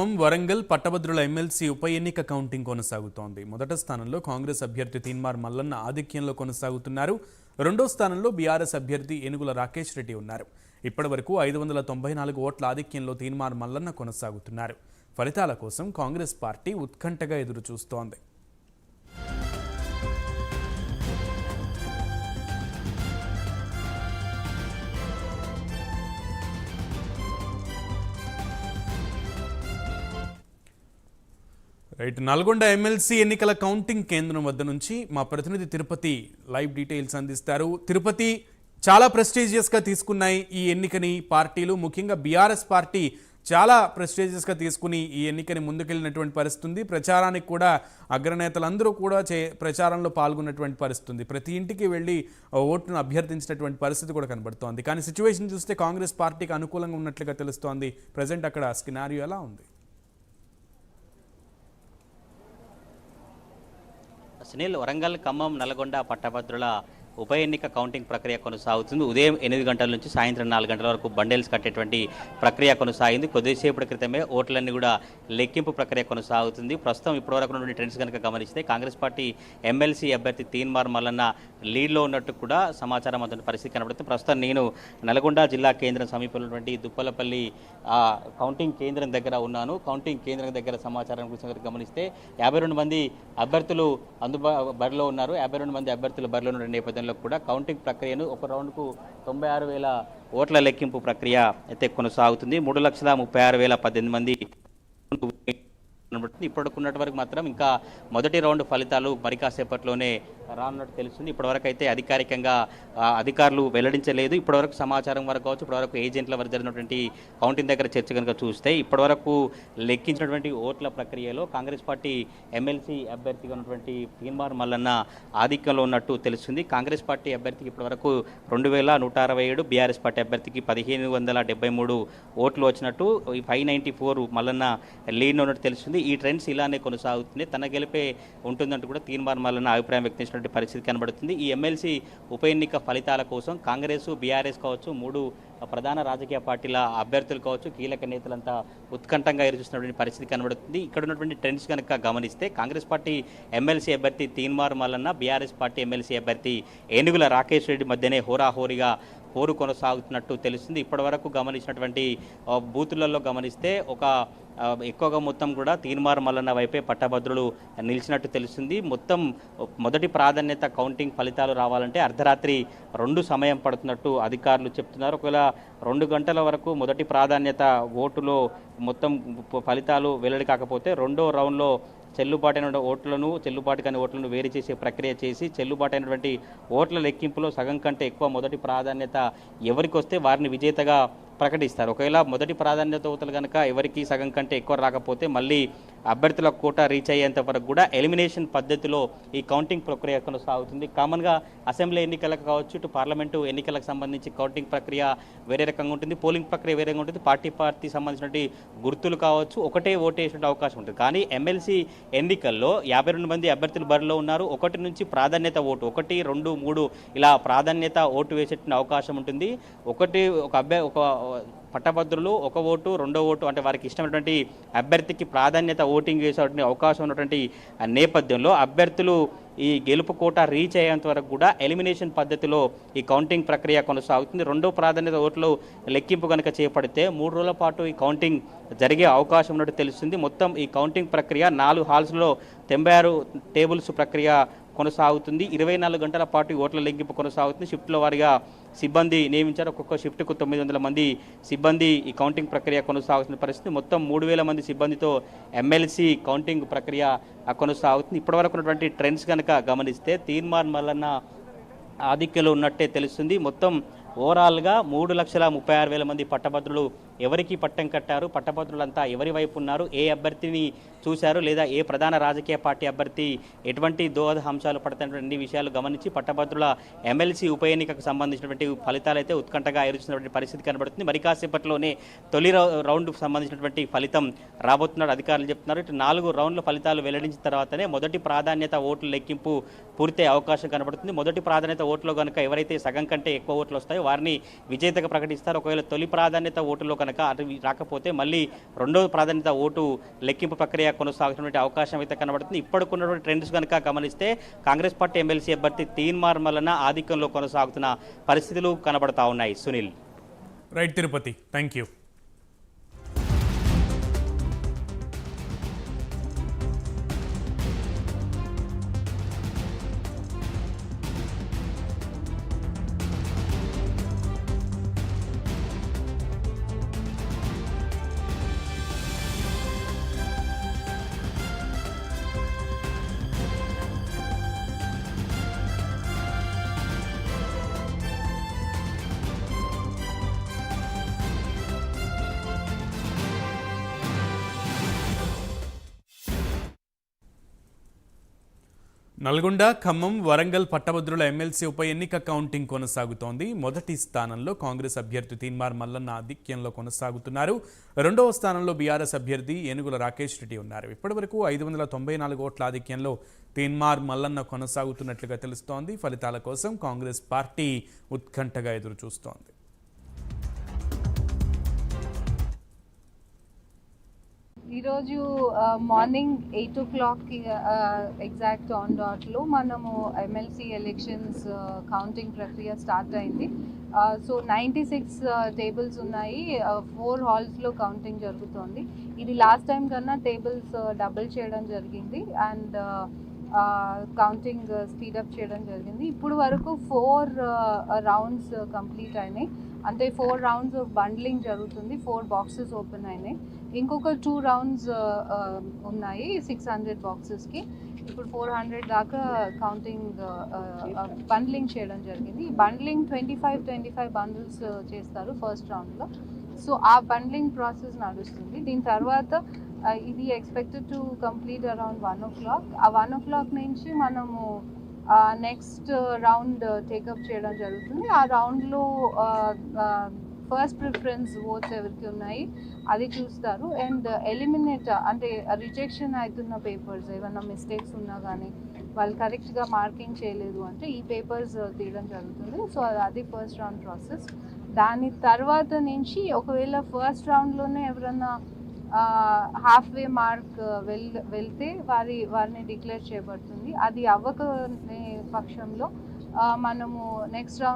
వరంగల్ పట్టభద్రుల ఎమ్మెల్సీ ఉప ఎన్నిక కౌంటింగ్ కొనసాగుతోంది. మొదటి స్థానంలో కాంగ్రెస్ అభ్యర్థి తీన్మార్ మల్లన్న ఆధిక్యంలో కొనసాగుతున్నారు. రెండో స్థానంలో బీఆర్ఎస్ అభ్యర్థి ఏనుగుల రాకేష్ రెడ్డి ఉన్నారు. ఇప్పటివరకు ఐదు వందల తొంభై నాలుగు ఓట్ల ఆధిక్యంలో తీన్మార్ మల్లన్న కొనసాగుతున్నారు. ఫలితాల కోసం కాంగ్రెస్ పార్టీ ఉత్కంఠగా ఎదురు చూస్తోంది రైట్ నల్గొండ ఎమ్మెల్సీ ఎన్నికల కౌంటింగ్ కేంద్రం వద్ద నుంచి మా ప్రతినిధి తిరుపతి లైవ్ డీటెయిల్స్ అందిస్తారు. తిరుపతి చాలా ప్రెస్టీజియస్గా తీసుకున్నాయి ఈ ఎన్నికని. పార్టీలు ముఖ్యంగా బీఆర్ఎస్ పార్టీ చాలా ప్రెస్టీజియస్గా తీసుకుని ఈ ఎన్నికని ముందుకెళ్ళినటువంటి పరిస్థితుంది. ప్రచారానికి కూడా అగ్రనేతలందరూ కూడా చే ప్రచారంలో పాల్గొన్నటువంటి పరిస్థితుంది. ప్రతి ఇంటికి వెళ్ళి ఓటును అభ్యర్థించినటువంటి పరిస్థితి కూడా కనబడుతోంది. కానీ సిచ్యువేషన్ చూస్తే కాంగ్రెస్ పార్టీకి అనుకూలంగా ఉన్నట్లుగా తెలుస్తోంది. ప్రజెంట్ అక్కడ స్కినారియో ఎలా ఉంది? సునీల్ వరంగల్ ఖమ్మం నల్గొండ పట్టభద్రుల ఉప ఎన్నిక కౌంటింగ్ ప్రక్రియ కొనసాగుతుంది. ఉదయం ఎనిమిది గంటల నుంచి సాయంత్రం నాలుగు గంటల వరకు బండెల్స్ కట్టేటువంటి ప్రక్రియ కొనసాగింది. కొద్దిసేపటి క్రితమే ఓట్లన్నీ కూడా లెక్కింపు ప్రక్రియ కొనసాగుతుంది. ప్రస్తుతం ఇప్పటివరకు నుండి ట్రెండ్స్ కనుక గమనిస్తే కాంగ్రెస్ పార్టీ ఎమ్మెల్సీ అభ్యర్థి తీన్మార్ మల్లన్న లీడ్లో ఉన్నట్టు కూడా సమాచారం అందుతున్న పరిస్థితి కనబడుతుంది. ప్రస్తుతం నేను నల్గొండ జిల్లా కేంద్రం సమీపంలో ఉన్నటువంటి దుప్పలపల్లి కౌంటింగ్ కేంద్రం దగ్గర ఉన్నాను. కౌంటింగ్ కేంద్రం దగ్గర సమాచారం గురించి గమనిస్తే యాభై రెండు మంది అభ్యర్థులు అందుబా బరిలో ఉన్నారు. యాభై రెండు మంది అభ్యర్థులు బరిలో ఉన్న నేపథ్యంలో కూడా కౌంటింగ్ ప్రక్రియను ఒక రౌండ్కు తొంభై ఆరు వేల ఓట్ల లెక్కింపు ప్రక్రియ అయితే కొనసాగుతుంది. మూడు లక్షల ముప్పై ఆరు వేల పద్దెనిమిది మంది తెలుస్తుంది ఇప్పటికున్నటి వరకు మాత్రం ఇంకా మొదటి రౌండ్ ఫలితాలు మరి కాసేపట్లోనే రానున్నట్టు తెలుస్తుంది. ఇప్పటివరకు అయితే అధికారికంగా అధికారులు వెల్లడించలేదు. ఇప్పటివరకు సమాచారం వరకు కావచ్చు ఇప్పటివరకు ఏజెంట్ల వరకు జరిగినటువంటి కౌంటింగ్ దగ్గర చర్చ కనుక చూస్తే ఇప్పటివరకు లెక్కించినటువంటి ఓట్ల ప్రక్రియలో కాంగ్రెస్ పార్టీ ఎమ్మెల్సీ అభ్యర్థిగా ఉన్నటువంటి తీన్మార్ మల్లన్న ఆధిక్యంలో ఉన్నట్టు తెలుస్తుంది. కాంగ్రెస్ పార్టీ అభ్యర్థికి ఇప్పటివరకు రెండు వేల నూట అరవై ఏడు బీఆర్ఎస్ పార్టీ అభ్యర్థికి పదిహేను వందల డెబ్బై మూడు ఓట్లు వచ్చినట్టు five ninety four Mallanna lead ఉన్నట్టు తెలుస్తుంది. ఈ ట్రెండ్స్ ఇలానే కొనసాగుతుంది. తన గెలిపే ఉంటుందంటూ కూడా తీర్మార్ మాలన్న అభిప్రాయం వ్యక్తం చేసినటువంటి పరిస్థితి కనబడుతుంది. ఈ ఎమ్మెల్సీ ఉప ఎన్నిక ఫలితాల కోసం కాంగ్రెస్ బీఆర్ఎస్ కావచ్చు మూడు ప్రధాన రాజకీయ పార్టీల అభ్యర్థులు కావచ్చు కీలక నేతలంతా ఉత్కంఠంగా ఎదురుచూస్తున్నటువంటి పరిస్థితి కనబడుతుంది. ఇక్కడ ఉన్నటువంటి ట్రెండ్స్ కనుక గమనిస్తే కాంగ్రెస్ పార్టీ ఎమ్మెల్సీ అభ్యర్థి Teenmar Mallanna BRS party MLC అభ్యర్థి ఏనుగుల రాకేష్ రెడ్డి మధ్యనే హోరాహోరీగా పోరు కొనసాగుతున్నట్టు తెలుస్తుంది. ఇప్పటివరకు గమనించినటువంటి బూతులలో గమనిస్తే ఒక ఎక్కువగా మొత్తం కూడా తీర్మార్ మల్లన్న వైపే పట్టభద్రులు నిలిచినట్టు తెలుస్తుంది. మొత్తం మొదటి ప్రాధాన్యత కౌంటింగ్ ఫలితాలు రావాలంటే అర్ధరాత్రి రెండు సమయం పడుతున్నట్టు అధికారులు చెప్తున్నారు. ఒకవేళ రెండు గంటల వరకు మొదటి ప్రాధాన్యత ఓటులో మొత్తం ఫలితాలు వెల్లడి కాకపోతే రెండో రౌండ్లో చెల్లుబాటైన ఓట్లను చెల్లుబాటు కాని ఓట్లను వేరు చేసే ప్రక్రియ చేసి చెల్లుబాటైనటువంటి ఓట్ల లెక్కింపులో సగం కంటే ఎక్కువ మొదటి ప్రాధాన్యత ఎవరికి వస్తే వారిని విజేతగా ప్రకటిస్తారు. ఒకవేళ మొదటి ప్రాధాన్యత ఓతలు కనుక ఎవరికి సగం కంటే ఎక్కువ రాకపోతే మళ్ళీ అభ్యర్థుల కోట రీచ్ అయ్యేంత వరకు కూడా ఎలిమినేషన్ పద్ధతిలో ఈ కౌంటింగ్ ప్రక్రియ కొనసాగుతుంది. కామన్గా అసెంబ్లీ ఎన్నికలకు కావచ్చు ఇటు పార్లమెంటు ఎన్నికలకు సంబంధించి కౌంటింగ్ ప్రక్రియ వేరే రకంగా ఉంటుంది. పోలింగ్ ప్రక్రియ వేరే రకంగా ఉంటుంది. పార్టీ పార్టీ సంబంధించినటువంటి గుర్తులు కావచ్చు ఒకటే ఓటు అవకాశం ఉంటుంది. కానీ ఎమ్మెల్సీ ఎన్నికల్లో యాభై రెండు మంది అభ్యర్థులు బరిలో ఉన్నారు. ఒకటి నుంచి ప్రాధాన్యత ఓటు ఒకటి రెండు మూడు ఇలా ప్రాధాన్యత ఓటు వేసేటువంటి అవకాశం ఉంటుంది. ఒకటి ఒక అభ్య ఒక పట్టభద్రులు ఒక ఓటు రెండో ఓటు అంటే వారికి ఇష్టమైనటువంటి అభ్యర్థికి ప్రాధాన్యత ఓటింగ్ చేసేటువంటి అవకాశం ఉన్నటువంటి నేపథ్యంలో అభ్యర్థులు ఈ గెలుపు కోట రీచ్ అయ్యేంత వరకు కూడా ఎలిమినేషన్ పద్ధతిలో ఈ కౌంటింగ్ ప్రక్రియ కొనసాగుతుంది. రెండో ప్రాధాన్యత ఓట్లు లెక్కింపు కనుక చేపడితే మూడు రోజుల పాటు ఈ కౌంటింగ్ జరిగే అవకాశం ఉన్నట్టు తెలుస్తుంది. మొత్తం ఈ కౌంటింగ్ ప్రక్రియ నాలుగు హాల్స్లో తొంభై ఆరు టేబుల్స్ ప్రక్రియ కొనసాగుతుంది. ఇరవై నాలుగు గంటల పాటు ఓట్ల లెగ్గింపు కొనసాగుతుంది. షిఫ్ట్ల వారిగా సిబ్బంది నియమించారు. ఒక్కొక్క షిఫ్ట్కు తొమ్మిది వందల మంది సిబ్బంది ఈ కౌంటింగ్ ప్రక్రియ కొనసాగుతున్న పరిస్థితి. మొత్తం మూడు వేల మంది సిబ్బందితో ఎమ్మెల్సీ కౌంటింగ్ ప్రక్రియ కొనసాగుతుంది. ఇప్పటివరకు ఉన్నటువంటి ట్రెండ్స్ కనుక గమనిస్తే తీర్మాన్ మల్లన్న ఆధిక్యంలో ఉన్నట్టే తెలుస్తుంది. మొత్తం ఓవరాల్గా మూడు లక్షల ముప్పై ఆరు వేల మంది పట్టభద్రులు ఎవరికి పట్టం కట్టారు పట్టభద్రులంతా ఎవరి వైపు ఉన్నారు ఏ అభ్యర్థిని చూశారు లేదా ఏ ప్రధాన రాజకీయ పార్టీ అభ్యర్థి ఎటువంటి దోహద అంశాలు పడుతున్నటువంటి అన్ని విషయాలు గమనించి పట్టభద్రుల ఎమ్మెల్సీ ఉప ఎన్నికకు సంబంధించినటువంటి ఫలితాలు అయితే ఉత్కంఠగా ఎదుర్కొన్నటువంటి పరిస్థితి కనబడుతుంది. మరి కాసేపట్లోనే తొలి రౌ- రౌండ్కు సంబంధించినటువంటి ఫలితం రాబోతున్నాడు అధికారులు చెప్తున్నారు. ఇటు నాలుగు రౌండ్ల ఫలితాలు వెల్లడించిన తర్వాతనే మొదటి ప్రాధాన్యత ఓట్ల లెక్కింపు పూర్తయ్యే అవకాశం కనబడుతుంది. మొదటి ప్రాధాన్యత ఓట్లో కనుక ఎవరైతే సగం కంటే ఎక్కువ ఓట్లు వస్తాయో వారిని విజేతగా ప్రకటిస్తారు. ఒకవేళ తొలి ప్రాధాన్యత ఓటులో కనుక కనుక అటు రాకపోతే మళ్ళీ రెండో ప్రాధాన్యత ఓటు లెక్కింపు ప్రక్రియ కొనసాగుతున్నటువంటి అవకాశం అయితే కనబడుతుంది. ఇప్పటికున్నటువంటి ట్రెండ్స్ కనుక గమనిస్తే కాంగ్రెస్ పార్టీ ఎమ్మెల్సీ అభ్యర్థి తీన్మార్ మల్లన ఆధిక్యంలో కొనసాగుతున్న పరిస్థితులు కనబడతా ఉన్నాయి. Sunil. Right Tirupati. Thank you Nalgonda Khammam Warangal పట్టభద్రుల ఎమ్మెల్సీ ఉప ఎన్నిక కౌంటింగ్ కొనసాగుతోంది. మొదటి స్థానంలో కాంగ్రెస్ అభ్యర్థి తీన్మార్ మల్లన్న ఆధిక్యంలో కొనసాగుతున్నారు. రెండవ స్థానంలో బీఆర్ఎస్ అభ్యర్థి ఏనుగుల రాకేష్ రెడ్డి ఉన్నారు. ఇప్పటివరకు ఐదు వందల తొంభై నాలుగు ఓట్ల ఆధిక్యంలో తీన్మార్ మల్లన్న కొనసాగుతున్నట్లుగా తెలుస్తోంది. ఫలితాల కోసం కాంగ్రెస్ పార్టీ ఉత్కంఠగా ఎదురు చూస్తోంది ఈరోజు మార్నింగ్ ఎయిట్ ఓ క్లాక్కి ఎగ్జాక్ట్ ఆన్ డాట్లో మనము ఎమ్మెల్సీ ఎలక్షన్స్ కౌంటింగ్ ప్రక్రియ స్టార్ట్ అయింది. సో నైంటీ సిక్స్ టేబుల్స్ ఉన్నాయి. ఫోర్ హాల్స్లో కౌంటింగ్ జరుగుతోంది. ఇది లాస్ట్ టైం కన్నా టేబుల్స్ డబుల్ చేయడం జరిగింది. అండ్ కౌంటింగ్ స్పీడప్ చేయడం జరిగింది. ఇప్పుడు వరకు ఫోర్ రౌండ్స్ కంప్లీట్ అయినాయి. అంటే ఫోర్ రౌండ్స్ బండ్లింగ్ జరుగుతుంది. ఫోర్ బాక్సెస్ ఓపెన్ అయినాయి. ఇంకొక టూ రౌండ్స్ uh, um, ఉన్నాయి. సిక్స్ హండ్రెడ్ బాక్సెస్కి ఇప్పుడు ఫోర్ హండ్రెడ్ దాకా కౌంటింగ్ బండ్లింగ్ uh, uh, చేయడం జరిగింది. Bundling twenty five twenty five bundles చేస్తారు ఫస్ట్ రౌండ్లో సో ఆ బండ్లింగ్ ప్రాసెస్ నడుస్తుంది. దీని తర్వాత ఇది expected to complete around one o'clock ఆ వన్ ఓ క్లాక్ నుంచి మనము నెక్స్ట్ రౌండ్ టేకప్ చేయడం జరుగుతుంది. ఆ రౌండ్లో ఫస్ట్ ప్రిఫరెన్స్ ఓట్స్ ఎవరికి ఉన్నాయి అది చూస్తారు. అండ్ ఎలిమినేట్ అంటే రిజెక్షన్ అవుతున్న పేపర్స్ ఏమైనా మిస్టేక్స్ ఉన్నా కానీ వాళ్ళు కరెక్ట్గా మార్కింగ్ చేయలేదు అంటే ఈ పేపర్స్ uh, తీయడం జరుగుతుంది. సో అది ఫస్ట్ రౌండ్ ప్రాసెస్ దాని తర్వాత నుంచి ఒకవేళ ఫస్ట్ రౌండ్లోనే ఎవరన్నా హాఫ్ వే మార్క్ వెల్ వెళ్తే వారి వారిని డిక్లేర్ చేయబడుతుంది. అది అవ్వక పక్షంలో మనము నెక్స్ట్ రౌండ్